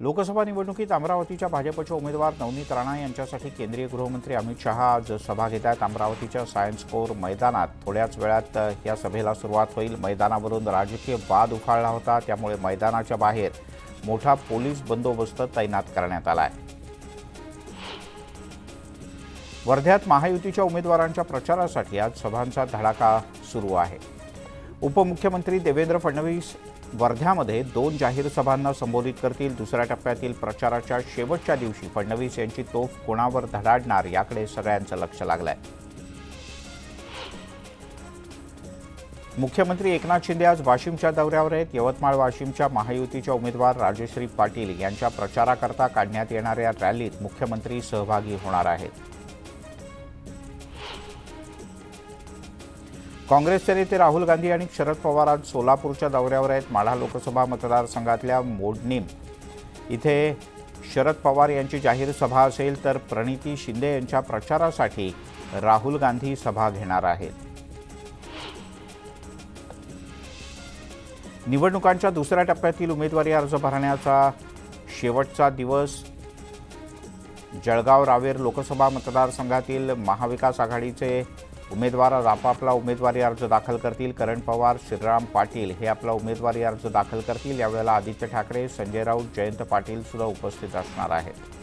लोकसभा निवडणुकीत अमरावतीच्या भाजपचे उमेदवार नवनीत राणा यांच्यासाठी केंद्रीय गृहमंत्री अमित शहा आज सभा घेत आहेत अमरावतीच्या सायन्स कोर मैदानात थोड्याच वेळात या सभेला सुरुवात होईल. मैदानावरून राजकीय वाद उफाळला होता त्यामुळे मैदानाच्या बाहेर मोठा पोलीस बंदोबस्त तैनात करण्यात आला आहे वर्ध्यात महायुतीच्या उमेदवारांच्या प्रचारासाठी आज सभांचा धडाका सुरू आहे. उपमुख्यमंत्री देवेंद्र फडणवीस वर्ध्यामध्ये दोन जाहीर सभांना संबोधित करतील. दुसऱ्या टप्प्यातील प्रचाराच्या शेवटच्या दिवशी फडणवीस यांची तोफ कोणावर धडाडणार याकडे सगळ्यांचं लक्ष लागलंय. मुख्यमंत्री एकनाथ शिंदे आज वाशिमच्या दौऱ्यावर आहेत. यवतमाळ वाशिमच्या महायुतीच्या उमेदवार राजश्री पाटील यांच्या प्रचाराकरता काढण्यात येणाऱ्या रॅलीत मुख्यमंत्री सहभागी होणार आहेत. काँग्रेसचे नेते राहुल गांधी आणि शरद पवार आज सोलापूरच्या दौऱ्यावर आहेत. माढा लोकसभा मतदारसंघातल्या मोडणीम इथे शरद पवार यांची जाहीर सभा असेल तर प्रणिती शिंदे यांच्या प्रचारासाठी राहुल गांधी सभा घेणार आहेत. निवडणुकांच्या दुसऱ्या टप्प्यातील उमेदवारी अर्ज भरण्याचा शेवटचा दिवस. जळगाव रावेर लोकसभा मतदारसंघातील महाविकास आघाडीचे उमेदवार आपापला उमेदवारी अर्ज दाखल करतील. करण पवार श्रीराम पाटील हे आपला उमेदवारी अर्ज दाखल करतील. यावेळेला आदित्य ठाकरे संजय राऊत जयंत पाटील सुद्धा उपस्थित असणार आहेत.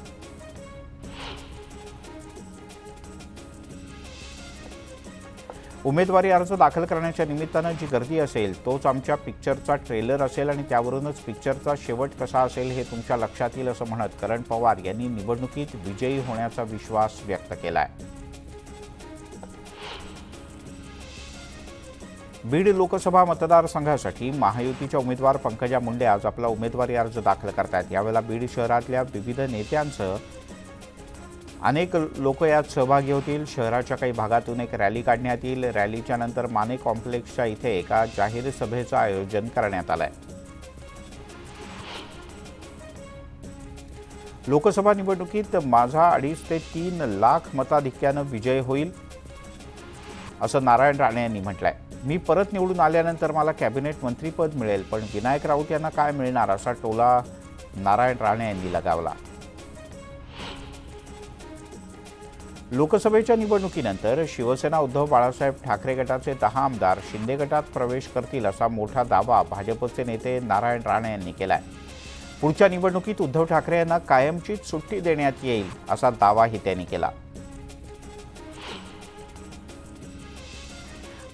उमेदवारी अर्ज दाखल करण्याच्या निमित्तानं जी गर्दी असेल तोच आमच्या पिक्चरचा ट्रेलर असेल आणि त्यावरूनच पिक्चरचा शेवट कसा असेल हे तुमच्या लक्षात येईल असं म्हणत करण पवार यांनी निवडणुकीत विजयी होण्याचा विश्वास व्यक्त केला आहे बीड लोकसभा मतदारसंघासाठी महायुतीच्या उमेदवार पंकजा मुंडे आज आपला उमेदवारी अर्ज दाखल करतायत. यावेळेला बीड शहरातल्या विविध नेत्यांसह अनेक लोक यात सहभागी होतील. शहराच्या काही भागातून एक रॅली काढण्यात येईल. रॅलीच्या नंतर माने कॉम्प्लेक्सच्या इथे एका जाहीर सभेचं आयोजन करण्यात आलं आहे लोकसभा निवडणुकीत माझा अडीच ते तीन लाख मताधिक्यानं विजय होईल असं नारायण राणे यांनी म्हटलंय. मी परत निवडून आल्यानंतर मला कॅबिनेट मंत्रीपद मिळेल पण विनायक राऊत यांना काय मिळणार असा टोला नारायण राणे यांनी लगावला. लोकसभेच्या निवडणुकीनंतर शिवसेना उद्धव बाळासाहेब ठाकरे गटाचे दहा आमदार शिंदे गटात प्रवेश करतील असा मोठा दावा भाजपचे नेते नारायण राणे यांनी केलाय. पुढच्या निवडणुकीत उद्धव ठाकरे यांना कायमचीच सुट्टी देण्यात येईल असा दावाही त्यांनी केला.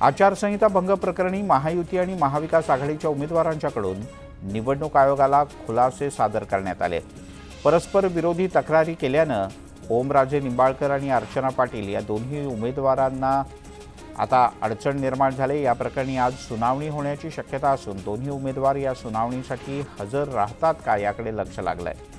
आचारसंहिता भंग प्रकरणी महायुती आणि महाविकास आघाडीच्या उमेदवारांच्याकडून निवडणूक आयोगाला खुलासे सादर करण्यात आले. परस्पर विरोधी तक्रारी केल्यानं ओमराजे निंबाळकर आणि अर्चना पाटील या दोन्ही उमेदवारांना आता अडचण निर्माण झाली. या प्रकरणी आज सुनावणी होण्याची शक्यता असून दोन्ही उमेदवार या सुनावणीसाठी हजर राहतात का याकडे लक्ष आहे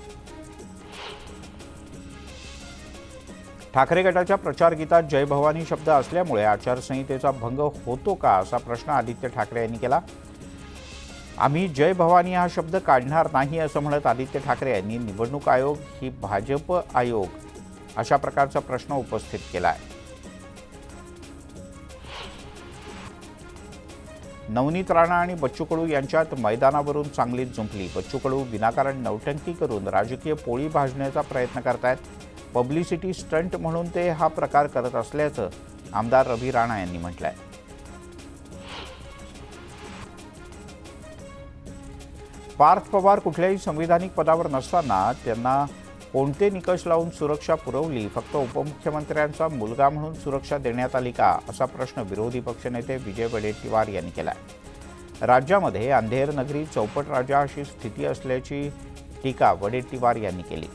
ठाकरे गटाच्या प्रचार गीतात जय भवानी शब्द असल्यामुळे आचारसंहितेचा भंग होतो का असा प्रश्न आदित्य ठाकरे यांनी केला? आम्ही जय भवानी हा शब्द काढणार नाही असं म्हणत आदित्य ठाकरे यांनी निवडणूक आयोग ही भाजप आयोग अशा प्रकारचा प्रश्न उपस्थित केला आहे नवनीत राणा आणि बच्चू कडू यांच्यात मैदानावरून चांगलीच जुंपली. बच्चू कडू विनाकारण नौटंकी करून राजकीय पोळी भाजण्याचा प्रयत्न करतायत. पब्लिसिटी स्टंट म्हणून ते हा प्रकार करत असल्याचं आमदार रवी राणा यांनी म्हटलंय. पार्थ पवार कुठल्याही संविधानिक पदावर नसताना त्यांना कोणते निकष लावून सुरक्षा पुरवली फक्त उपमुख्यमंत्र्यांचा मुलगा म्हणून सुरक्षा देण्यात आली का असा प्रश्न विरोधी पक्षनेते विजय वडेट्टीवार यांनी केलाय. राज्यामध्ये अंधेर नगरी चौपट राजा अशी स्थिती असल्याची टीका वडेट्टीवार यांनी केली.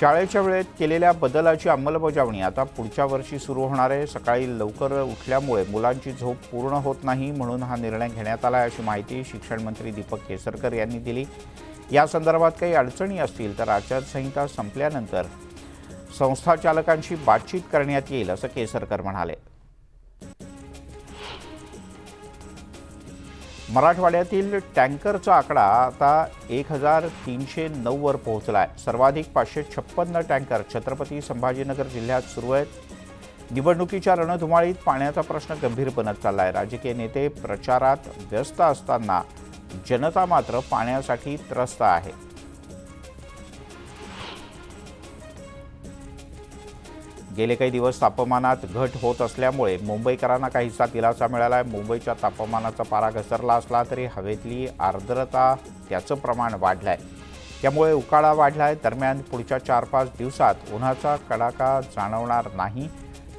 शाळेच्या वेळेत केलेल्या बदलाची अंमलबजावणी आता पुढच्या वर्षी सुरू होणार आहे. सकाळी लवकर उठल्यामुळे मुलांची झोप पूर्ण होत नाही म्हणून हा निर्णय घेण्यात आला अशी माहिती शिक्षण मंत्री दीपक केसरकर यांनी दिली. या संदर्भात काही अडचणी असतील तर आचारसंहिता संपल्यानंतर संस्थाचालकांशी बातचीत करण्यात येईल असं केसरकर म्हणाले. मराठवाड्यातील टँकरचा आकडा आता एक हजार तीनशे नऊवर पोहोचला आहे सर्वाधिक पाचशे छप्पन्न टँकर छत्रपती संभाजीनगर जिल्ह्यात सुरू आहेत. निवडणुकीच्या रणधुमाळीत पाण्याचा प्रश्न गंभीर बनत चालला आहे राजकीय नेते प्रचारात व्यस्त असताना जनता मात्र पाण्यासाठी त्रस्त आहे. गेले काही दिवस तापमानात घट होत असल्यामुळे मुंबईकरांना काहीसा दिलासा मिळाला आहे मुंबईच्या तापमानाचा पारा घसरला असला तरी हवेतली आर्द्रता त्याचं प्रमाण वाढलं आहे त्यामुळे उकाळा वाढला आहे दरम्यान पुढच्या चार पाच दिवसात उन्हाचा कडाका जाणवणार नाही.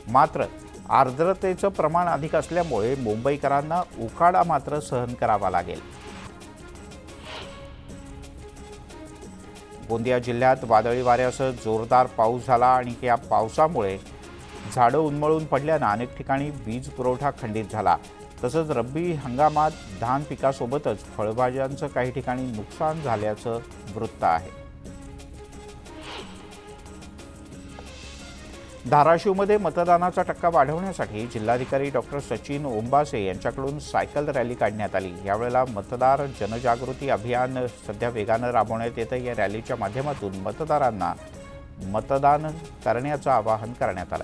मात्र आर्द्रतेचं प्रमाण अधिक असल्यामुळे मुंबईकरांना उकाडा मात्र सहन करावा लागेल. गोंदिया जिल्ह्यात वादळी वाऱ्यासह जोरदार पाऊस झाला आणि या पावसामुळे झाडं उन्मळून पडल्यानं अनेक ठिकाणी वीज पुरवठा खंडित झाला. तसंच रब्बी हंगामात धान पिकासोबतच फळभाज्यांचं काही ठिकाणी नुकसान झाल्याचं वृत्त आहे. धाराशिवमध्ये मतदानाचा टक्का वाढवण्यासाठी जिल्हाधिकारी डॉक्टर सचिन ओंबासे यांच्याकडून सायकल रॅली काढण्यात आली. यावेळेला मतदार जनजागृती अभियान सध्या वेगानं राबवण्यात येतं. या रॅलीच्या माध्यमातून मतदारांना मतदान करण्याचं आवाहन करण्यात आलं